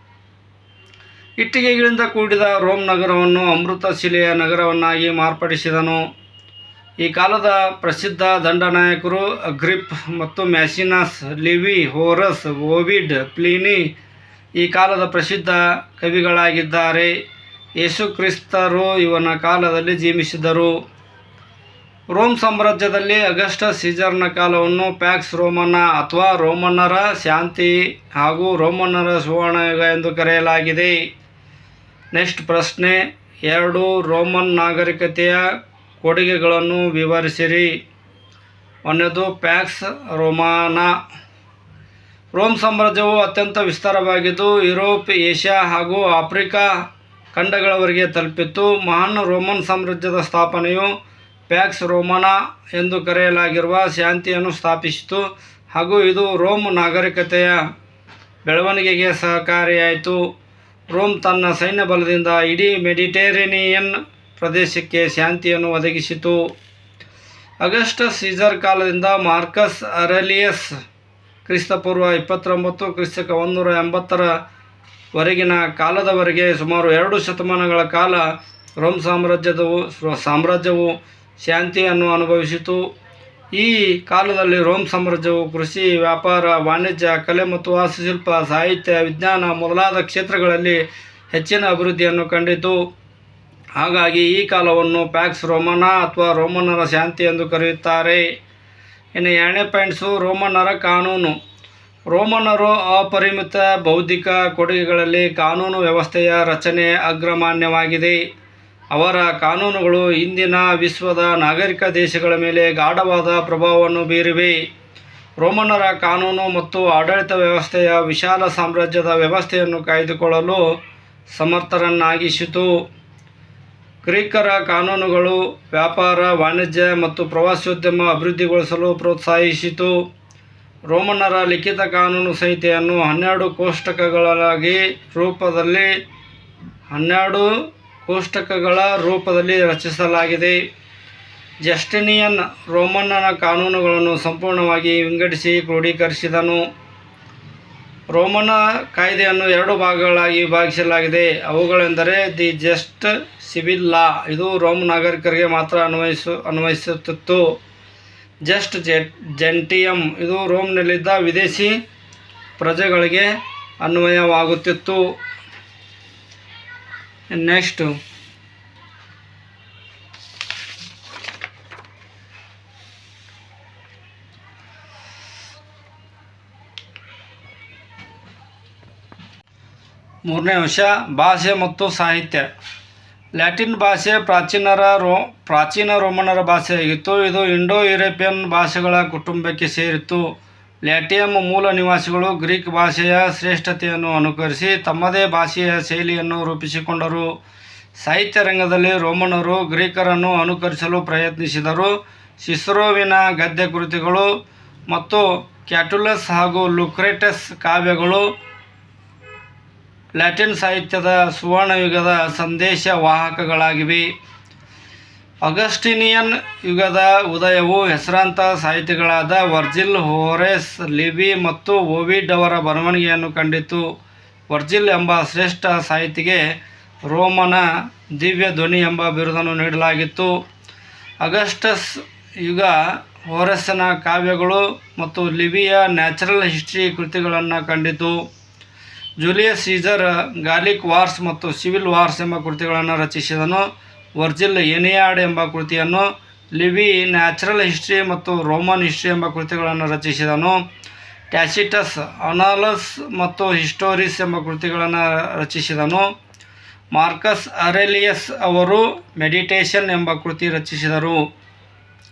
ಇಟ್ಟಿಗೆಗಳಿಂದ ಕೂಡಿದ ರೋಮ್ ನಗರವನ್ನು ಅಮೃತ ಶಿಲೆಯ ನಗರವನ್ನಾಗಿ ಮಾರ್ಪಡಿಸಿದನು. ಈ ಕಾಲದ ಪ್ರಸಿದ್ಧ ದಂಡನಾಯಕರು ಅಗ್ರಿಪ್ ಮತ್ತು ಮ್ಯಾಸಿನಸ್, ಲಿವಿ, ಹೋರಸ್, ಓವಿಡ್, ಪ್ಲೀನಿ ಈ ಕಾಲದ ಪ್ರಸಿದ್ಧ ಕವಿಗಳಾಗಿದ್ದಾರೆ. ಯೇಸು ಕ್ರಿಸ್ತರು ಇವನ ಕಾಲದಲ್ಲಿ ಜೀವಿಸಿದರು. ರೋಮ್ ಸಾಮ್ರಾಜ್ಯದಲ್ಲಿ ಅಗಸ್ಟ ಸೀಜರ್ನ ಕಾಲವನ್ನು ಪ್ಯಾಕ್ಸ್ ರೋಮನ್ನ ಅಥವಾ ರೋಮನ್ನರ ಶಾಂತಿ ಹಾಗೂ ರೋಮನ್ನರ ಸುವರ್ಣಯುಗ ಎಂದು ಕರೆಯಲಾಗಿದೆ. ನೆಕ್ಸ್ಟ್ ಪ್ರಶ್ನೆ, ಎರಡು ರೋಮನ್ ನಾಗರಿಕತೆಯ ಕೊಡುಗೆಗಳನ್ನು ವಿವರಿಸಿರಿ. ಒಂದನೇದು, ಪ್ಯಾಕ್ಸ್ ರೋಮಾನ. ರೋಮ್ ಸಾಮ್ರಾಜ್ಯವು ಅತ್ಯಂತ ವಿಸ್ತಾರವಾಗಿದ್ದು, ಯುರೋಪ್, ಏಷ್ಯಾ ಹಾಗೂ ಆಫ್ರಿಕಾ ಖಂಡಗಳವರೆಗೆ ತಲುಪಿತ್ತು. ಮಹಾನ್ ರೋಮನ್ ಸಾಮ್ರಾಜ್ಯದ ಸ್ಥಾಪನೆಯು ಪ್ಯಾಕ್ಸ್ ರೋಮನ ಎಂದು ಕರೆಯಲಾಗಿರುವ ಶಾಂತಿಯನ್ನು ಸ್ಥಾಪಿಸಿತು ಹಾಗೂ ಇದು ರೋಮ್ ನಾಗರಿಕತೆಯ ಬೆಳವಣಿಗೆಗೆ ಸಹಕಾರಿಯಾಯಿತು. ರೋಮ್ ತನ್ನ ಸೈನ್ಯ ಬಲದಿಂದ ಇಡೀ ಮೆಡಿಟೇರೇನಿಯನ್ ಪ್ರದೇಶಕ್ಕೆ ಶಾಂತಿಯನ್ನು ಒದಗಿಸಿತು. ಅಗಸ್ಟಸ್ ಸೀಸರ್ ಕಾಲದಿಂದ ಮಾರ್ಕಸ್ ಅರೆಲಿಯಸ್ ಕ್ರಿಸ್ತಪೂರ್ವ ಇಪ್ಪತ್ತೊಂಬತ್ತು ಕ್ರಿಸ್ತಕ ಒಂದೂರ ಎಂಬತ್ತರವರೆಗಿನ ಕಾಲದವರೆಗೆ ಸುಮಾರು ಎರಡು ಶತಮಾನಗಳ ಕಾಲ ರೋಮ್ ಸಾಮ್ರಾಜ್ಯದವು, ಸಾಮ್ರಾಜ್ಯವು ಶಾಂತಿಯನ್ನು ಅನುಭವಿಸಿತು. ಈ ಕಾಲದಲ್ಲಿ ರೋಮ್ ಸಾಮ್ರಾಜ್ಯವು ಕೃಷಿ, ವ್ಯಾಪಾರ, ವಾಣಿಜ್ಯ, ಕಲೆ ಮತ್ತು ವಾಸ್ತುಶಿಲ್ಪ, ಸಾಹಿತ್ಯ, ವಿಜ್ಞಾನ ಮೊದಲಾದ ಕ್ಷೇತ್ರಗಳಲ್ಲಿ ಹೆಚ್ಚಿನ ಅಭಿವೃದ್ಧಿಯನ್ನು ಕಂಡಿತು. ಹಾಗಾಗಿ ಈ ಕಾಲವನ್ನು ಪ್ಯಾಕ್ಸ್ ರೋಮನ ಅಥವಾ ರೋಮನ್ನರ ಶಾಂತಿ ಎಂದು ಕರೆಯುತ್ತಾರೆ. ಇನ್ನು ಎರಡನೇ ಪಾಯಿಂಟ್ಸು ರೋಮನ್ನರ ಕಾನೂನು. ರೋಮನ್ನರು ಅಪರಿಮಿತ ಬೌದ್ಧಿಕ ಕೊಡುಗೆಗಳಲ್ಲಿ ಕಾನೂನು ವ್ಯವಸ್ಥೆಯ ರಚನೆ ಅಗ್ರಮಾನ್ಯವಾಗಿದೆ. ಅವರ ಕಾನೂನುಗಳು ಇಂದಿನ ವಿಶ್ವದ ನಾಗರಿಕ ದೇಶಗಳ ಮೇಲೆ ಗಾಢವಾದ ಪ್ರಭಾವವನ್ನು ಬೀರಿವೆ. ರೋಮನ್ನರ ಕಾನೂನು ಮತ್ತು ಆಡಳಿತ ವ್ಯವಸ್ಥೆಯ ವಿಶಾಲ ಸಾಮ್ರಾಜ್ಯದ ವ್ಯವಸ್ಥೆಯನ್ನು ಕಾಯ್ದುಕೊಳ್ಳಲು ಸಮರ್ಥರನ್ನಾಗಿಸಿತು. ಗ್ರೀಕರ ಕಾನೂನುಗಳು ವ್ಯಾಪಾರ, ವಾಣಿಜ್ಯ ಮತ್ತು ಪ್ರವಾಸೋದ್ಯಮ ಅಭಿವೃದ್ಧಿಗೊಳಿಸಲು ಪ್ರೋತ್ಸಾಹಿಸಿತು. ರೋಮನ್ನರ ಲಿಖಿತ ಕಾನೂನು ಸಂಹಿತೆಯನ್ನು ಹನ್ನೆರಡು ಕೋಷ್ಟಕಗಳಾಗಿ ರೂಪದಲ್ಲಿ ಹನ್ನೆರಡು ಕೋಷ್ಟಕಗಳ ರೂಪದಲ್ಲಿ ರಚಿಸಲಾಗಿದೆ. ಜಸ್ಟಿನಿಯನ್ ರೋಮನ್ನನ ಕಾನೂನುಗಳನ್ನು ಸಂಪೂರ್ಣವಾಗಿ ವಿಂಗಡಿಸಿ ಕ್ರೋಢೀಕರಿಸಿದನು. ರೋಮನ ಕಾಯ್ದೆಯನ್ನು ಎರಡು ಭಾಗಗಳಾಗಿ ವಿಭಾಗಿಸಲಾಗಿದೆ. ಅವುಗಳೆಂದರೆ ದಿ ಜಸ್ಟ್ ಸಿವಿಲ್ ಲಾ, ಇದು ರೋಮ್ ನಾಗರಿಕರಿಗೆ ಮಾತ್ರ ಅನ್ವಯಿಸು, ಅನ್ವಯಿಸುತ್ತಿತ್ತು. ಜಸ್ಟ್ ಜೆಟ್ ಜೆಂಟಿಯಮ್ ಇದು ರೋಮ್ನಲ್ಲಿದ್ದ ವಿದೇಶಿ ಪ್ರಜೆಗಳಿಗೆ ಅನ್ವಯವಾಗುತ್ತಿತ್ತು. ನೆಕ್ಸ್ಟು ಮೂರನೇ ಅಂಶ, ಭಾಷೆ ಮತ್ತು ಸಾಹಿತ್ಯ. ಲ್ಯಾಟಿನ್ ಭಾಷೆ ಪ್ರಾಚೀನರ ರೋ, ಪ್ರಾಚೀನ ರೋಮನರ ಭಾಷೆಯಾಗಿತ್ತು. ಇದು ಇಂಡೋ ಯುರೋಪಿಯನ್ ಭಾಷೆಗಳ ಕುಟುಂಬಕ್ಕೆ ಸೇರಿತ್ತು. ಲ್ಯಾಟಿಯಂ ಮೂಲ ನಿವಾಸಿಗಳು ಗ್ರೀಕ್ ಭಾಷೆಯ ಶ್ರೇಷ್ಠತೆಯನ್ನು ಅನುಕರಿಸಿ ತಮ್ಮದೇ ಭಾಷೆಯ ಶೈಲಿಯನ್ನು ರೂಪಿಸಿಕೊಂಡರು. ಸಾಹಿತ್ಯ ರಂಗದಲ್ಲಿ ರೋಮನರು ಗ್ರೀಕರನ್ನು ಅನುಕರಿಸಲು ಪ್ರಯತ್ನಿಸಿದರು. ಸಿಸ್ರೋವಿನ ಗದ್ಯ ಕೃತಿಗಳು ಮತ್ತು ಕ್ಯಾಟುಲಸ್ ಹಾಗೂ ಲುಕ್ರೆಟಸ್ ಕಾವ್ಯಗಳು ಲ್ಯಾಟಿನ್ ಸಾಹಿತ್ಯದ ಸುವರ್ಣಯುಗದ ಸಂದೇಶವಾಹಕಗಳಾಗಿವೆ ಅಗಸ್ಟಿನಿಯನ್ ಯುಗದ ಉದಯವು ಹೆಸರಾಂತ ಸಾಹಿತಿಗಳಾದ ವರ್ಜಿಲ್ ಹೋರೆಸ್, ಲಿಬಿ ಮತ್ತು ಓವಿಡ್ ಅವರ ಬರವಣಿಗೆಯನ್ನು ಕಂಡಿತು. ವರ್ಜಿಲ್ ಎಂಬ ಶ್ರೇಷ್ಠ ಸಾಹಿತಿಗೆ ರೋಮನ ದಿವ್ಯ ಧ್ವನಿ ಎಂಬ ಬಿರುದನ್ನು ನೀಡಲಾಗಿತ್ತು. ಅಗಸ್ಟಸ್ ಯುಗ ಹೋರೆಸ್ನ ಕಾವ್ಯಗಳು ಮತ್ತು ಲಿಬಿಯ ನ್ಯಾಚುರಲ್ ಹಿಸ್ಟ್ರಿ ಕೃತಿಗಳನ್ನು ಕಂಡಿತು. ಜೂಲಿಯಸ್ ಸೀಸರ್ ಗಾರ್ಲಿಕ್ ವಾರ್ಸ್ ಮತ್ತು ಸಿವಿಲ್ ವಾರ್ಸ್ ಎಂಬ ಕೃತಿಗಳನ್ನು ರಚಿಸಿದನು. ವರ್ಜಿಲ್ ಎನಿಯಾಡ್ ಎಂಬ ಕೃತಿಯನ್ನು ಲಿವಿ ನ್ಯಾಚುರಲ್ ಹಿಸ್ಟ್ರಿ ಮತ್ತು ರೋಮನ್ ಹಿಸ್ಟ್ರಿ ಎಂಬ ಕೃತಿಗಳನ್ನು ರಚಿಸಿದನು. ಟ್ಯಾಸಿಟಸ್, ಅನಾಲಸ್ ಮತ್ತು ಹಿಸ್ಟೋರಿಸ್ ಎಂಬ ಕೃತಿಗಳನ್ನು ರಚಿಸಿದನು. ಮಾರ್ಕಸ್ ಅರೆಲಿಯಸ್ ಅವರು ಮೆಡಿಟೇಷನ್ ಎಂಬ ಕೃತಿ ರಚಿಸಿದರು.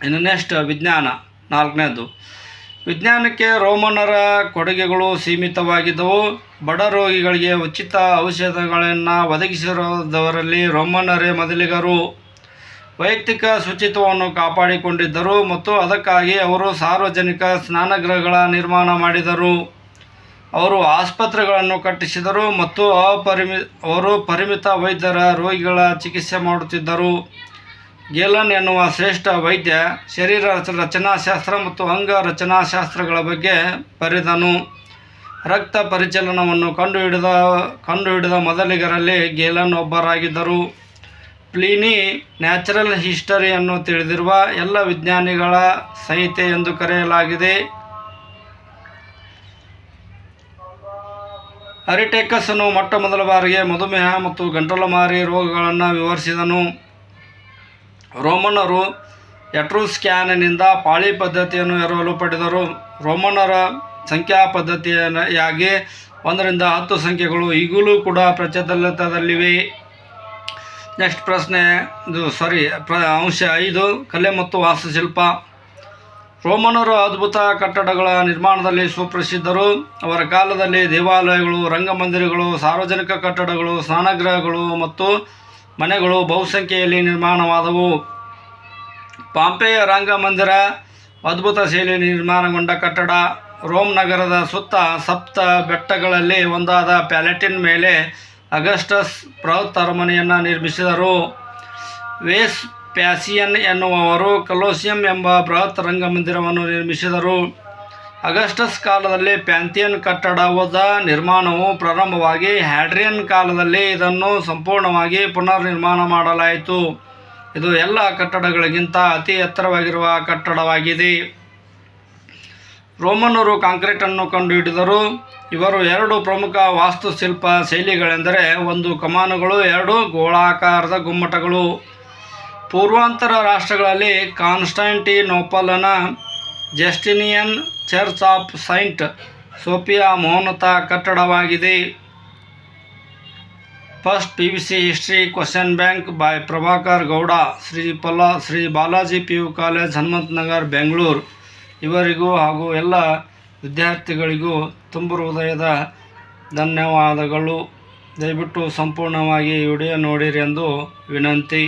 ಇನ್ನು ನೆಕ್ಸ್ಟ್ ವಿಜ್ಞಾನ. ನಾಲ್ಕನೇದು ವಿಜ್ಞಾನಕ್ಕೆ ರೋಮನರ ಕೊಡುಗೆಗಳು ಸೀಮಿತವಾಗಿದ್ದವು. ಬಡ ರೋಗಿಗಳಿಗೆ ಉಚಿತ ಔಷಧಗಳನ್ನು ಒದಗಿಸಿರುವುದರಲ್ಲಿ ರೋಮನರೇ ಮೊದಲಿಗರು. ವೈಯಕ್ತಿಕ ಶುಚಿತ್ವವನ್ನು ಕಾಪಾಡಿಕೊಂಡಿದ್ದರು ಮತ್ತು ಅದಕ್ಕಾಗಿ ಅವರು ಸಾರ್ವಜನಿಕ ಸ್ನಾನಗೃಹಗಳ ನಿರ್ಮಾಣ ಮಾಡಿದರು. ಅವರು ಆಸ್ಪತ್ರೆಗಳನ್ನು ಕಟ್ಟಿಸಿದರು ಮತ್ತು ಅಪರಿಮಿ ಅವರು ಪರಿಮಿತ ವೈದ್ಯರ ರೋಗಿಗಳ ಚಿಕಿತ್ಸೆ ಮಾಡುತ್ತಿದ್ದರು. ಗೇಲನ್ ಎನ್ನುವ ಶ್ರೇಷ್ಠ ವೈದ್ಯ ಶರೀರ ರಚ ರಚನಾಶಾಸ್ತ್ರ ಮತ್ತು ಅಂಗ ರಚನಾಶಾಸ್ತ್ರಗಳ ಬಗ್ಗೆ ಬರೆದನು. ರಕ್ತ ಪರಿಚಲನವನ್ನು ಕಂಡುಹಿಡಿದ ಕಂಡುಹಿಡಿದ ಮೊದಲಿಗರಲ್ಲಿ ಗೇಲನ್ ಒಬ್ಬರಾಗಿದ್ದರು. ಪ್ಲೀನಿ ನ್ಯಾಚುರಲ್ ಹಿಸ್ಟರಿಯನ್ನು ತಿಳಿದಿರುವ ಎಲ್ಲ ವಿಜ್ಞಾನಿಗಳ ಸಂಹಿತೆ ಎಂದು ಕರೆಯಲಾಗಿದೆ. ಅರಿಟೆಕಸ್ಸನ್ನು ಮೊಟ್ಟ ಮೊದಲ ಬಾರಿಗೆ ಮಧುಮೇಹ ಮತ್ತು ಗಂಟಲಮಾರಿ ರೋಗಗಳನ್ನು ವಿವರಿಸಿದನು. ರೋಮನ್ನರು ಎಟ್ರೂಸ್ಕ್ಯಾನಿನಿಂದ ಪಾಳಿ ಪದ್ಧತಿಯನ್ನು ಎರವಲು ಪಡೆದರು. ರೋಮನ್ನರ ಸಂಖ್ಯಾ ಪದ್ಧತಿಯಾಗಿ ಒಂದರಿಂದ ಹತ್ತು ಸಂಖ್ಯೆಗಳು ಈಗಲೂ ಕೂಡ ಪ್ರಚಲಿತದಲ್ಲಿವೆ. ನೆಕ್ಸ್ಟ್ ಪ್ರಶ್ನೆ, ಇದು ಸಾರಿ ಪ್ರ, ಅಂಶ ಐದು, ಕಲೆ ಮತ್ತು ವಾಸ್ತುಶಿಲ್ಪ. ರೋಮನರು ಅದ್ಭುತ ಕಟ್ಟಡಗಳ ನಿರ್ಮಾಣದಲ್ಲಿ ಸುಪ್ರಸಿದ್ಧರು. ಅವರ ಕಾಲದಲ್ಲಿ ದೇವಾಲಯಗಳು, ರಂಗಮಂದಿರಗಳು, ಸಾರ್ವಜನಿಕ ಕಟ್ಟಡಗಳು, ಸ್ನಾನಗೃಹಗಳು ಮತ್ತು ಮನೆಗಳು ಬಹುಸಂಖ್ಯೆಯಲ್ಲಿ ನಿರ್ಮಾಣವಾದವು. ಪಾಂಪೆಯ ರಂಗಮಂದಿರ, ಅದ್ಭುತ ಶೈಲಿಯಲ್ಲಿ ನಿರ್ಮಾಣಗೊಂಡ ಕಟ್ಟಡ, ರೋಮ್ ನಗರದ ಸುತ್ತ ಸಪ್ತ ಬೆಟ್ಟಗಳಲ್ಲಿ ಒಂದಾದ ಪ್ಯಾಲೆಟಿನ್ ಮೇಲೆ ಅಗಸ್ಟಸ್ ಬೃಹತ್ ಅರಮನೆಯನ್ನು ನಿರ್ಮಿಸಿದರು. ವೇಸ್ ಪ್ಯಾಸಿಯನ್ ಎನ್ನುವವರು ಕಲೋಸಿಯಂ ಎಂಬ ಬೃಹತ್ ರಂಗಮಂದಿರವನ್ನು ನಿರ್ಮಿಸಿದರು. ಅಗಸ್ಟಸ್ ಕಾಲದಲ್ಲಿ ಪ್ಯಾಂಥಿಯನ್ ಕಟ್ಟಡದ ನಿರ್ಮಾಣವು ಪ್ರಾರಂಭವಾಗಿ ಹ್ಯಾಡ್ರಿಯನ್ ಕಾಲದಲ್ಲಿ ಇದನ್ನು ಸಂಪೂರ್ಣವಾಗಿ ಪುನರ್ನಿರ್ಮಾಣ ಮಾಡಲಾಯಿತು. ಇದು ಎಲ್ಲ ಕಟ್ಟಡಗಳಿಗಿಂತ ಅತಿ ಎತ್ತರವಾಗಿರುವ ಕಟ್ಟಡವಾಗಿದೆ. ರೋಮನ್ನರು ಕಾಂಕ್ರೀಟನ್ನು ಕಂಡುಹಿಡಿದರು. ಇವರು ಎರಡು ಪ್ರಮುಖ ವಾಸ್ತುಶಿಲ್ಪ ಶೈಲಿಗಳೆಂದರೆ ಒಂದು ಕಮಾನುಗಳು, ಎರಡು ಗೋಳಾಕಾರದ ಗುಮ್ಮಟಗಳು. ಪೂರ್ವಾಂತರ ರಾಷ್ಟ್ರಗಳಲ್ಲಿ ಕಾನ್ಸ್ಟಾಂಟಿನೋಪಲನ Justinian church of saint Sophia ಮೌನತ ಕಟ್ಟಡವಾಗಿದೆ. First P V C history question bank by Prabhakar Gowda, Shri Palla Shri Balaji P U college, Hanumantha Nagar, Bengaluru. ಇವರಿಗೂ ಹಾಗೂ ಎಲ್ಲ ವಿದ್ಯಾರ್ಥಿಗಳಿಗೂ ತುಂಬು ಹೃದಯದ ಧನ್ಯವಾದಗಳು. ದಯವಿಟ್ಟು ಸಂಪೂರ್ಣವಾಗಿ ವಿಡಿಯೋ ನೋಡಿರಿ ಎಂದು ವಿನಂತಿ.